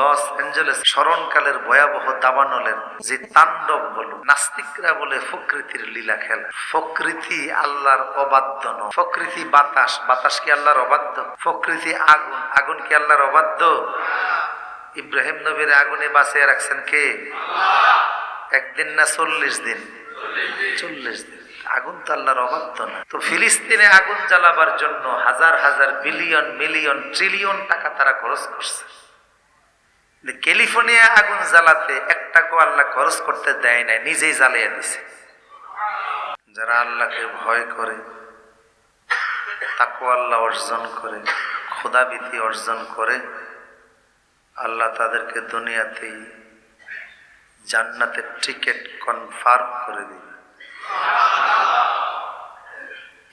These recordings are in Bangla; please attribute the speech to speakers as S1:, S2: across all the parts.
S1: লস অ্যাঞ্জেলেস স্মরণকালের ভয়াবহ দাবানলের যে তাণ্ডব বলো, নাস্তিকরা বলে প্রকৃতির লীলা খেলা। প্রকৃতি আল্লাহর অবাধ্য ন প্রকৃতি বাতাস বাতাস কি আল্লাহর অবাধ্য? প্রকৃতি আগুন আগুন কি আল্লাহর অবাধ্য? ইব্রাহিম নবীর আগুনে বাঁচিয়ে রাখছেন কে? একদিন না চল্লিশ দিন? চল্লিশ দিন। আগুন তো আল্লাহর অবাধ্য না তো ফিলিস্তিনে আগুন জ্বালাবার জন্য হাজার হাজার বিলিয়ন, মিলিয়ন, ট্রিলিয়ন টাকা তারা খরচ করছে। ক্যালিফোর্নিয়া আগুন জ্বালাতে এক টাকাও আল্লাহ খরচ করতে দেয় নাই, নিজেই জ্বালিয়ে দিছে। যারা আল্লাহকে ভয় করে তাকে আল্লাহ অর্জন করে খোদাবিধি অর্জন করে, আল্লাহ তাদেরকে দুনিয়াতেই জান্নাতের টিকিট কনফার্ম করে দিবে।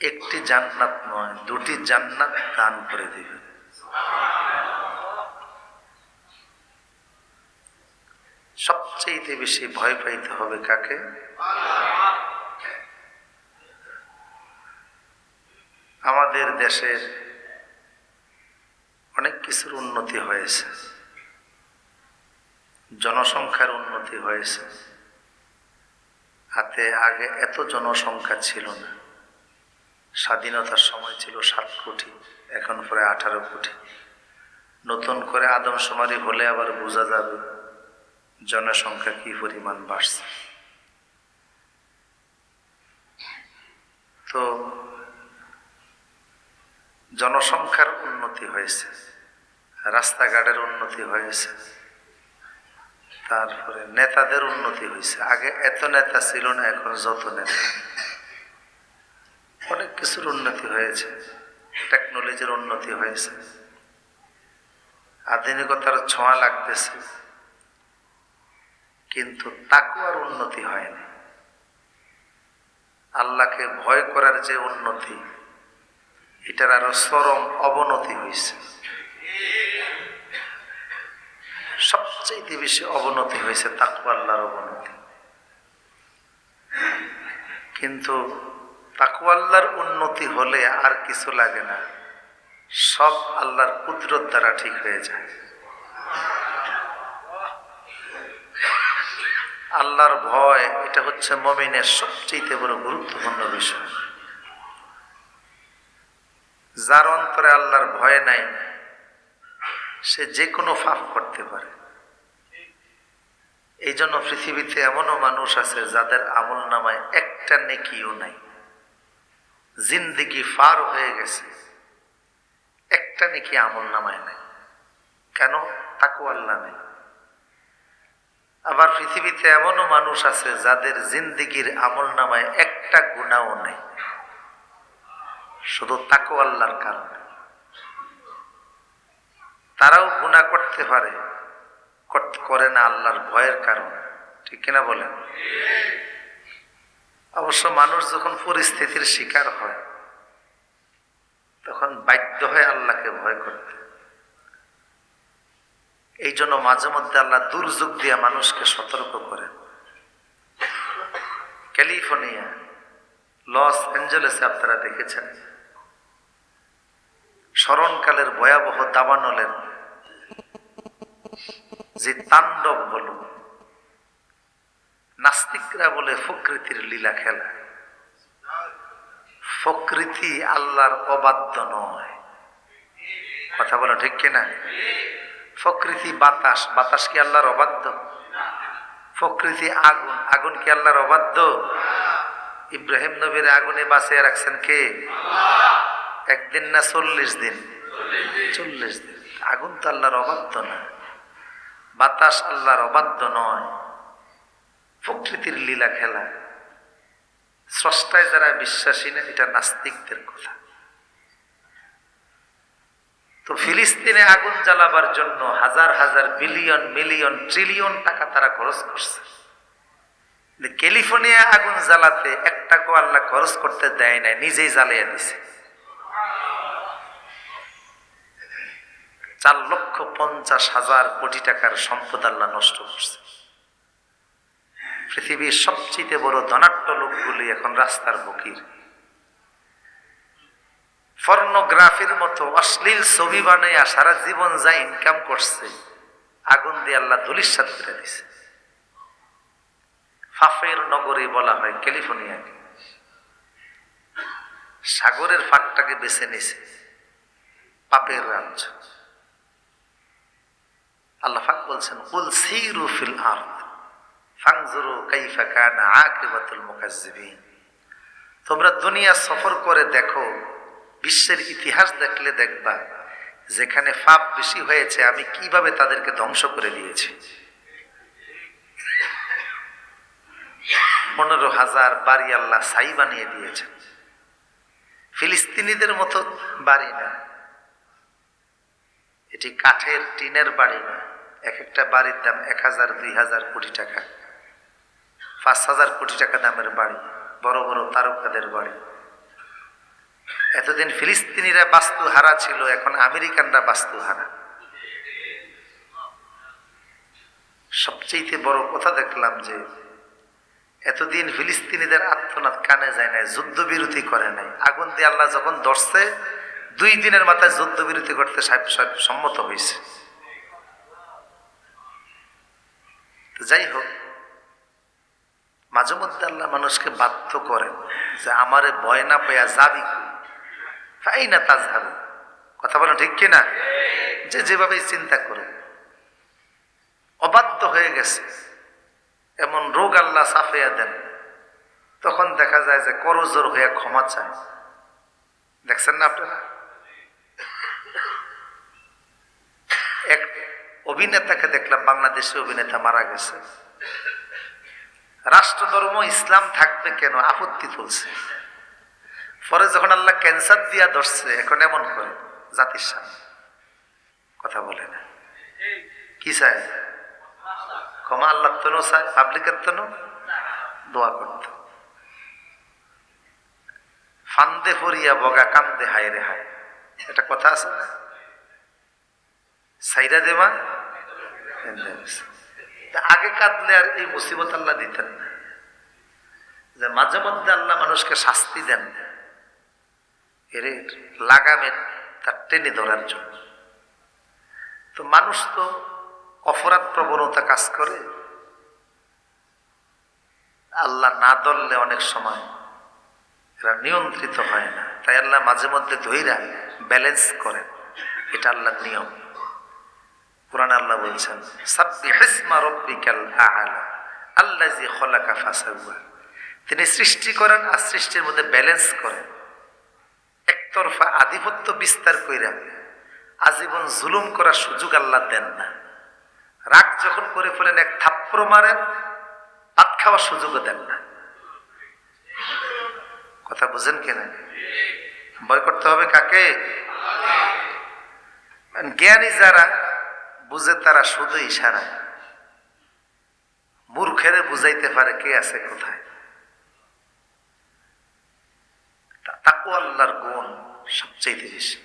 S1: একটি জান্নাত নয়, দুটি জান্নাত দান করে দিবে। সবচেয়ে বেশি ভয় পাইতে হবে কাকে? আমাদের দেশের অনেক কিছুর উন্নতি হয়েছে। জনসংখ্যার উন্নতি হয়েছে। হাতে আগে এত জনসংখ্যা ছিল না। স্বাধীনতার সময় ছিল সাত কোটি, এখন প্রায় আঠারো কোটি। নতুন করে আদমশুমারি হলে আবার বোঝা যাবে জনসংখ্যা কি পরিমাণ বাড়ছে? তো জনসংখ্যার উন্নতি হয়েছে, রাস্তাঘাটের উন্নতি হয়েছে, তারপরে নেতাদের উন্নতি হয়েছে। আগে এত নেতা ছিল না, এখন যত নেতা। অনেক কিছুর উন্নতি হয়েছে টেকনোলজির উন্নতি হয়েছে। আধুনিকতার ছোঁয়া লাগতেছে। কিন্তু তাকুয়ার উন্নতি হয়নি। আল্লাহকে ভয় করার যে উন্নতি, এটার আরও চরম অবনতি হয়েছে। সবচেয়ে বেশি অবনতি হয়েছে তাকুয়া আল্লাহর অবনতি। কিন্তু তাকুয়া আল্লাহর উন্নতি হলে আর কিছু লাগে না। সব আল্লাহর কুদরত দ্বারা ঠিক হয়ে যায়। আল্লাহর ভয়, এটা হচ্ছে মমিনের সবচেয়ে বড় গুরুত্বপূর্ণ বিষয়। যার অন্তরে আল্লাহর ভয় নাই, সে যে কোনো ফাঁক করতে পারে। এই জন্য পৃথিবীতে এমনও মানুষ আছে যাদের আমল নামায় একটা নেকিও নাই। জিন্দিগি ফার হয়ে গেছে, একটা নেকি আমল নামায় নাই। কেন? তাকু আল্লাহ নেই আবার পৃথিবীতে এমনও মানুষ আছে যাদের জিন্দিগির আমল নামায় একটা গুণাও নেই। শুধু তাকো আল্লাহর কারণে। তারাও গুণা করতে পারে, করে না আল্লাহর ভয়ের কারণে। ঠিক কিনা বলেন? অবশ্য মানুষ যখন পরিস্থিতির শিকার হয়, তখন বাধ্য হয় আল্লাহকে ভয় করতে এই জন্য মাঝে মধ্যে আল্লাহ দুর্যোগ দিয়া মানুষকে সতর্ক করেন ক্যালিফোর্নিয়া, লস অ্যাঞ্জেলেসে আপনারা দেখেছেন। স্মরণকালের ভয়াবহ দাবানলের যে তাণ্ডব বলো, নাস্তিকরা বলে প্রকৃতির লীলা খেলা। প্রকৃতি আল্লাহর অবাধ্য নয়। কথা বলো ঠিক কিনা? প্রকৃতি বাতাস বাতাস কি আল্লাহর অবাধ্য? প্রকৃতি আগুন আগুন কি আল্লাহর অবাধ্য? ইব্রাহিম নবীর আগুনে বাঁচিয়ে রাখছেন কে? একদিন না চল্লিশ দিন? চল্লিশ দিন। আগুন তো আল্লাহর অবাধ্য না। বাতাস আল্লাহর অবাধ্য নয়। প্রকৃতির লীলা খেলা। স্রষ্টায় যারা বিশ্বাসী না, এটা নাস্তিকদের কথা। তো ফিলিস্তিনে আগুন জ্বালাবার জন্য হাজার হাজার বিলিয়ন, মিলিয়ন, ট্রিলিয়ন টাকা তারা খরচ করছে। ক্যালিফোর্নিয়া আগুন জ্বালাতে এক টাকাও আল্লাহ খরচ করতে দেয় নাই, নিজেই জ্বালিয়ে দিছে। চার লক্ষ পঞ্চাশ হাজার কোটি টাকার সম্পদ আল্লাহ নষ্ট করছে। পৃথিবীর সবচেয়ে বড় ধনাট্য লোকগুলি এখন রাস্তার ফকির ফর্নোগ্রাফির মতো অশ্লীল ছবি বানাইয়া সারা জীবন যা ইনকাম করছে, আগুন দিয়ে আল্লাহ ধুলিসাত করে দিছে। ফাফের নগরী বলা হয় ক্যালিফোর্নিয়াকে। সাগরের ফাঁকটাকে বেছে নিছে পাপের রাজ্য। আল্লাহ ফাঁক বলছেন কুল সিরু ফিল আরদ ফাংজুরু কাইফা কানা আকিবাতুল মুকাজ্জিবিন। তোমরা দুনিয়া সফর করে দেখো বিশ্বের ইতিহাস দেখলে দেখবা, যেখানে পাপ বেশি হয়েছে, আমি কীভাবে তাদেরকে ধ্বংস করে দিয়েছি। পনেরো হাজার বাড়ি আল্লাহ সাই বানিয়ে দিয়েছেন। ফিলিস্তিনিদের মতো বাড়ি না। এটি কাঠের টিনের বাড়ি না। এক একটা বাড়ির দাম এক হাজার, দুই হাজার কোটি টাকা। পাঁচ হাজার কোটি টাকা দামের বাড়ি, বড় বড় তারকাদের বাড়ি। এতদিন ফিলিস্তিনিরা বাস্তু হারা ছিল, এখন আমেরিকানরা বাস্তু হারা সবচেয়ে বড় কথা দেখলাম যে, এতদিন ফিলিস্তিনিদের আত্মনাদ কানে যায় নাই, যুদ্ধবিরতি করে নাই। আগুন দিয়ে আল্লাহ যখন ধরছে, দুই দিনের মাথায় যুদ্ধবিরতি করতে সাহেব- সাহেব সম্মত হয়েছে যাই হোক, মাঝে মধ্যে আল্লাহ মানুষকে বাধ্য করেন যে, আমারে ভয় না পেয়া যাবি কই? তাই না তা কথা বলেন ঠিক কিনা? যে যেভাবে চিন্তা করে অবাধ্য হয়ে গেছে। এমন রোগ আল্লাহ সাফিয়া দেন, তখন দেখা যায় যে করজোর হয়ে ক্ষমা চায়। দেখছেন না আপনারা? এক অভিনেতাকে দেখলাম, বাংলাদেশে অভিনেতা মারা গেছে। রাষ্ট্রধর্ম, ইসলাম থাকবে কেন? আপত্তি তুলছে। পরে যখন আল্লাহ ক্যান্সার দিয়া ধরছে, এখন এমন করে জাতির সামনে। কথা বলে না। কি চায়? ক্ষমা আল্লাহ তনু চায়, পাবলিকের তনু? দোয়া করত। ফান্দে পড়িয়া বগা, কান্দে হায় রে হায়। এটা কথা আছে না? সাইরা দেমা আগে কাঁদলে আর এই মুসিবত আল্লাহ দিতেন না। যে মাঝে মধ্যে আল্লাহ মানুষকে শাস্তি দেন এর লাগামে তার টেনে ধরার জন্য। তো মানুষ তো অপরাধ প্রবণতা কাজ করে। আল্লাহ না ধরলে অনেক সময় এরা নিয়ন্ত্রিত হয় না। তাই আল্লাহ মাঝে মধ্যে ধৈরা ব্যালেন্স করেন। এটা আল্লাহর নিয়ম। কোরআন আল্লাহ বলছেন সাব্বি হিসমা রব্বিকাল আ'লা আল্লাজি খলাকা ফাসাওয়া। তিনি সৃষ্টি করেন আর সৃষ্টির মধ্যে ব্যালেন্স করেন। একতরফা আধিপত্য বিস্তার কইরা আজীবন জুলুম করার সুযোগ আল্লাহ দেন না। রাগ যখন করে ফেলেন, এক থাপ্পড় মারেন, ভাত খাওয়ার সুযোগও দেন না। কথা বুঝেন কিনা ভয় করতে হবে কাকে? জ্ঞানী যারা বুঝে তারা শুধু ইশারায় মূর্খেরে বুঝাইতে পারে কে আছে কোথায়। তা- তাকওয়া আল্লাহর গুণ সবচেয়ে বেশি।